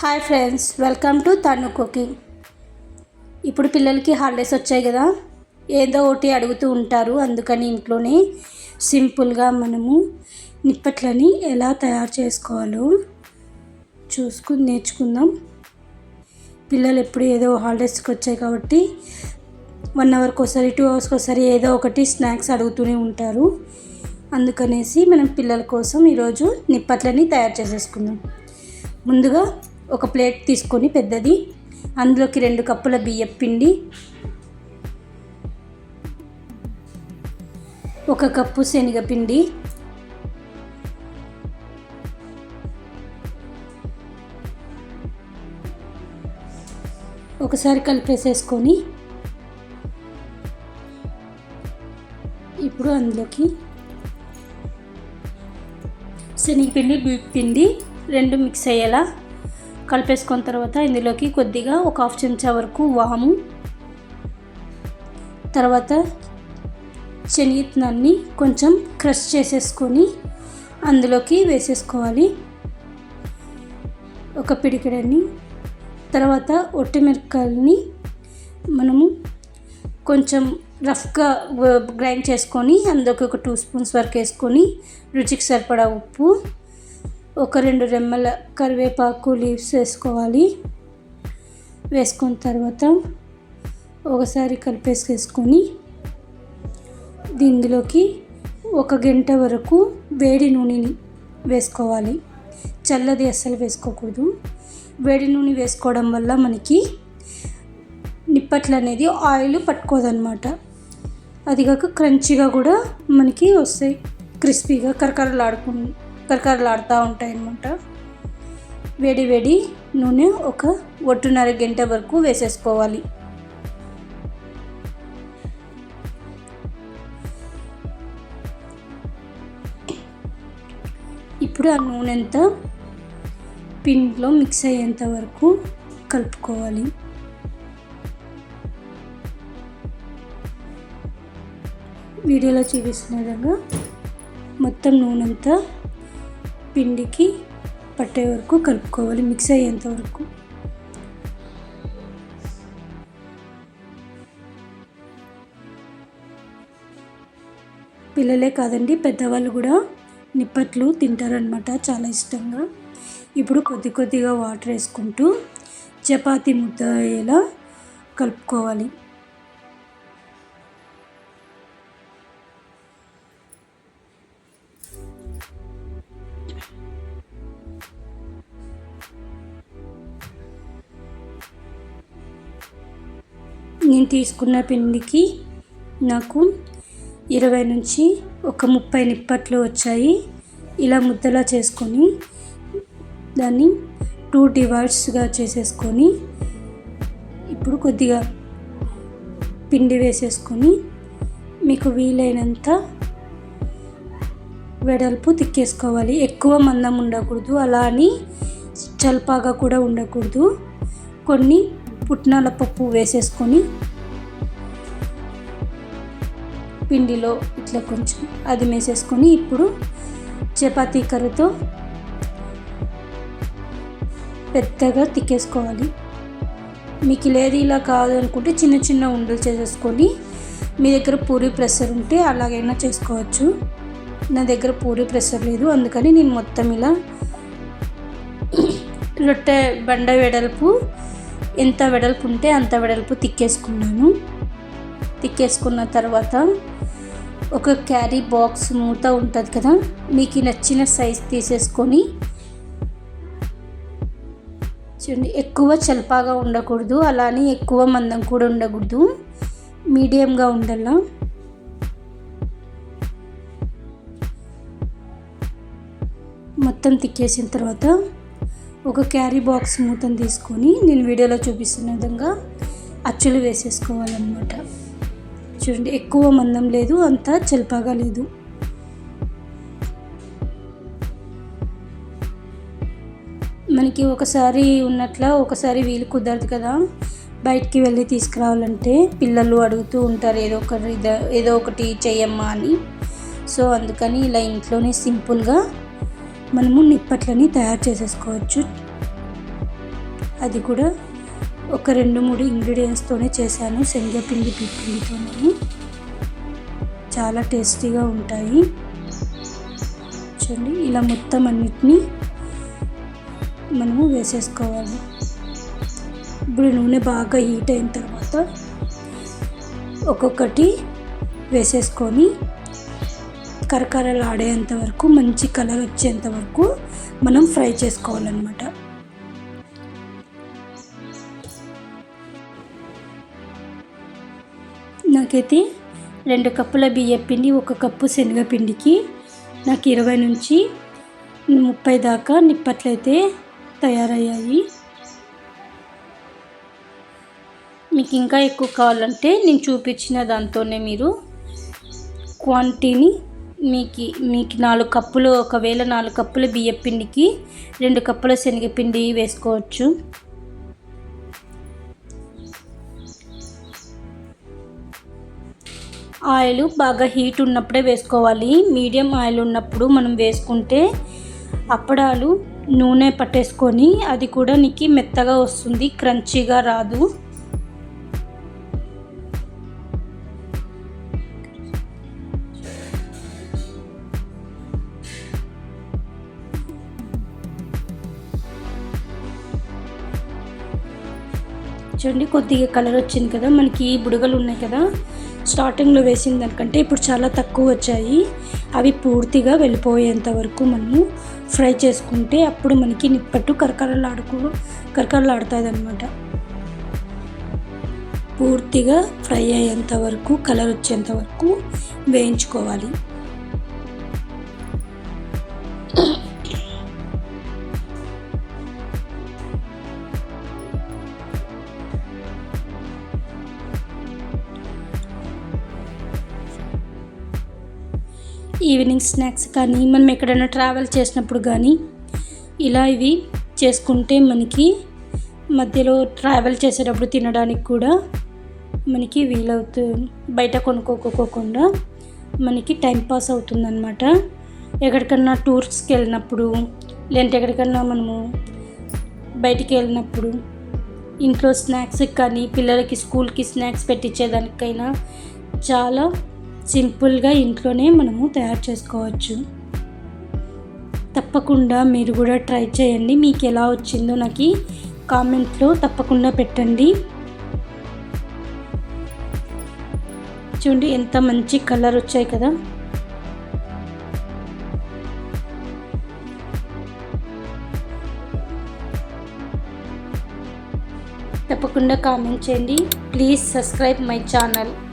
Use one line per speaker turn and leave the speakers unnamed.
Hi friends welcome to Tanu cooking. ఇప్పుడు పిల్లలకి holidays వచ్చాయి కదా ఏదో ఒకటి అడుగుతూ ఉంటారు. అందుకని ఇంట్లోనే సింపుల్గా మనము నిప్పట్లని ఎలా తయారు చేసుకోవాలో చూసుకుని నేర్చుకుందాం. పిల్లలు ఎప్పుడు ఏదో హాలిడేస్కి వచ్చాయి కాబట్టి వన్ అవర్కి ఒకసారి టూ అవర్స్కి ఒకసారి ఏదో ఒకటి స్నాక్స్ అడుగుతూనే ఉంటారు. అందుకనేసి మనం పిల్లల కోసం ఈరోజు నిప్పట్లని తయారు చేసేసుకుందాం. ముందుగా ఒక ప్లేట్ తీసుకొని పెద్దది. అందులోకి రెండు కప్పుల బియ్యం పిండి. ఒక కప్పు శనగపిండి. ఒకసారి కలిపేసేసుకొని ఇప్పుడు అందులోకి శనగపిండి బియ్యం పిండి రెండు మిక్స్ అయ్యేలా కలిపేసుకున్న తర్వాత ఇందులోకి కొద్దిగా ఒక హాఫ్ చెంచా వరకు వాము తర్వాత శనగిత్తనాన్ని కొంచెం క్రష్ చేసేసుకొని అందులోకి వేసేసుకోవాలి. ఒక పిడికెడని తర్వాత ఒట్టిమిరపకాయలని మనము కొంచెం రఫ్గా గ్రైండ్ చేసుకొని అందులోకి ఒక టూ స్పూన్స్ వరకు వేసుకొని రుచికి సరిపడా ఉప్పు ఒక రెండు రెమ్మల కరివేపాకు లీవ్స్ వేసుకోవాలి. వేసుకున్న తర్వాత ఒకసారి కలిపేసుకేసుకొని దీనిలోకి ఒక గంట వరకు వేడి నూనెని వేసుకోవాలి. చల్లది అస్సలు వేసుకోకూడదు. వేడి నూనె వేసుకోవడం వల్ల మనకి నిప్పట్లు అనేది ఆయిల్ పట్టుకోదన్నమాట. అది కాక క్రంచీగా కూడా మనకి వస్తాయి. క్రిస్పీగా కరకరలాడుకుంటుంది కరకరలాడుతూ ఉంటాయి అన్నమాట. వేడి వేడి నూనె ఒక ఒట్టున్నర గంట వరకు వేసేసుకోవాలి. ఇప్పుడు ఆ నూనె అంతా పిండిలో మిక్స్ అయ్యేంత వరకు కలుపుకోవాలి. వీడియోలో చూపిస్తున్న విధంగా మొత్తం నూనె అంతా పిండికి పట్టే వరకు కలుపుకోవాలి మిక్స్ అయ్యేంత వరకు. పిల్లలే కాదండి పెద్దవాళ్ళు కూడా నిప్పట్లు తింటారనమాట చాలా ఇష్టంగా. ఇప్పుడు కొద్ది కొద్దిగా వాటర్ వేసుకుంటూ చపాతీ ముద్ద అయ్యేలా కలుపుకోవాలి. నేను తీసుకున్న పిండికి నాకు ఇరవై నుంచి ఒక ముప్పై నిప్పట్లు వచ్చాయి. ఇలా ముద్దలా చేసుకొని దాన్ని టూ డివైడ్స్గా చేసేసుకొని ఇప్పుడు కొద్దిగా పిండి వేసేసుకొని మీకు వీలైనంత వెడల్పు తిక్కేసుకోవాలి. ఎక్కువ మందం ఉండకూడదు. అలా అని చల్పాగా కూడా ఉండకూడదు. కొన్ని పుట్నాల పప్పు వేసేసుకొని పిండిలో ఇట్లా కొంచెం అది వేసేసుకొని ఇప్పుడు చపాతీ కర్రతో పెద్దగా తిక్కేసుకోవాలి. మీకు లేదు ఇలా కాదు అనుకుంటే చిన్న చిన్న ఉండలు చేసేసుకొని మీ దగ్గర పూరి ప్రెషర్ ఉంటే అలాగైనా చేసుకోవచ్చు. నా దగ్గర పూరి ప్రెషర్ లేదు అందుకని నేను మొత్తం ఇలా రొట్టె బండ వెడల్పు ఎంత వెడల్పు ఉంటే అంత వెడల్పు తిక్కేసుకున్నాను. తిక్కేసుకున్న తర్వాత ఒక క్యారీ బాక్స్ మూత ఉంటుంది కదా మీకు నచ్చిన సైజ్ తీసేసుకొని చూడండి ఎక్కువ చల్పాగా ఉండకూడదు అలానే ఎక్కువ మందం కూడా ఉండకూడదు మీడియంగా ఉండాల. మొత్తం తిక్కేసిన తర్వాత ఒక క్యారీ బాక్స్ మూతను తీసుకొని నేను వీడియోలో చూపిస్తున్న విధంగా అచ్చులు వేసేసుకోవాలన్నమాట. చూడండి ఎక్కువ మందం లేదు అంత చెల్పగా లేదు. మనకి ఒకసారి ఉన్నట్ల ఒకసారి వీలు కుదరదు కదా. బయటికి వెళ్ళి తీసుకురావాలంటే పిల్లలు అడుగుతూ ఉంటారు ఏదో ఒకటి ఏదో ఒకటి చెయ్యమ్మా అని. సో అందుకని ఇలా ఇంట్లోనే సింపుల్గా మనము నిప్పట్లని తయారు చేసేసుకోవచ్చు. అది కూడా ఒక రెండు మూడు ఇంగ్రీడియంట్స్తోనే చేశాను. శనగపిండి పిండితోనే చాలా టేస్టీగా ఉంటాయి. చూడండి ఇలా మొత్తం అన్నిటినీ మనము వేసేసుకోవాలి. ఇప్పుడు నూనె బాగా హీట్ అయిన తర్వాత ఒక్కొక్కటి వేసేసుకొని కరకరలు ఆడేంత వరకు మంచి కలర్ వచ్చేంత వరకు మనం ఫ్రై చేసుకోవాలన్నమాట. నాకైతే రెండు కప్పుల బియ్యం పిండి ఒక కప్పు శనగపిండికి నాకు ఇరవై నుంచి ముప్పై దాకా నిప్పట్లయితే తయారయ్యాయి. మీకు ఇంకా ఎక్కువ కావాలంటే నేను చూపించిన దాంతోనే మీరు క్వాంటిటీని మీకు మీకు నాలుగు కప్పులు ఒకవేళ నాలుగు కప్పుల బియ్యం పిండికి రెండు కప్పుల శనగపిండి వేసుకోవచ్చు. ఆయిల్ బాగా హీట్ ఉన్నప్పుడే వేసుకోవాలి. మీడియం ఆయిల్ ఉన్నప్పుడు మనం వేసుకుంటే అప్పడాలు నూనె పట్టేసుకొని అది కూడా నీకు మెత్తగా వస్తుంది క్రంచీగా రాదు. చూడండి కొద్దిగా కలర్ వచ్చింది కదా. మనకి బుడగలు ఉన్నాయి కదా. స్టార్టింగ్లో వేసిన దానికంటే ఇప్పుడు చాలా తక్కువ వచ్చాయి. అవి పూర్తిగా వెళ్ళిపోయేంత వరకు మనము ఫ్రై చేసుకుంటే అప్పుడు మనకి నిప్పట్టు కరకరలాడుకు కరకరలాడుతుంది అనమాట పూర్తిగా ఫ్రై అయ్యేంత వరకు కలర్ వచ్చేంత వరకు వేయించుకోవాలి. ఈవినింగ్ స్నాక్స్ కానీ మనం ఎక్కడైనా ట్రావెల్ చేసినప్పుడు కానీ ఇలా ఇవి చేసుకుంటే మనకి మధ్యలో ట్రావెల్ చేసేటప్పుడు తినడానికి కూడా మనకి వీలవుతుంది బయట కొనుక్కోకోకుండా మనకి టైం పాస్ అవుతుందన్నమాట. ఎక్కడికన్నా టూర్స్కి వెళ్ళినప్పుడు లేదంటే ఎక్కడికన్నా మనము బయటికి వెళ్ళినప్పుడు ఇంట్లో స్నాక్స్కి కానీ పిల్లలకి స్కూల్కి స్నాక్స్ పెట్టించేదానికైనా చాలా సింపుల్గా ఇంట్లోనే మనము తయారు చేసుకోవచ్చు. తప్పకుండా మీరు కూడా ట్రై చేయండి. మీకు ఎలా వచ్చిందో నాకు కామెంట్లో తప్పకుండా పెట్టండి. చూడండి ఎంత మంచి కలర్ వచ్చాయి కదా. తప్పకుండా కామెంట్ చేయండి. Please subscribe my channel.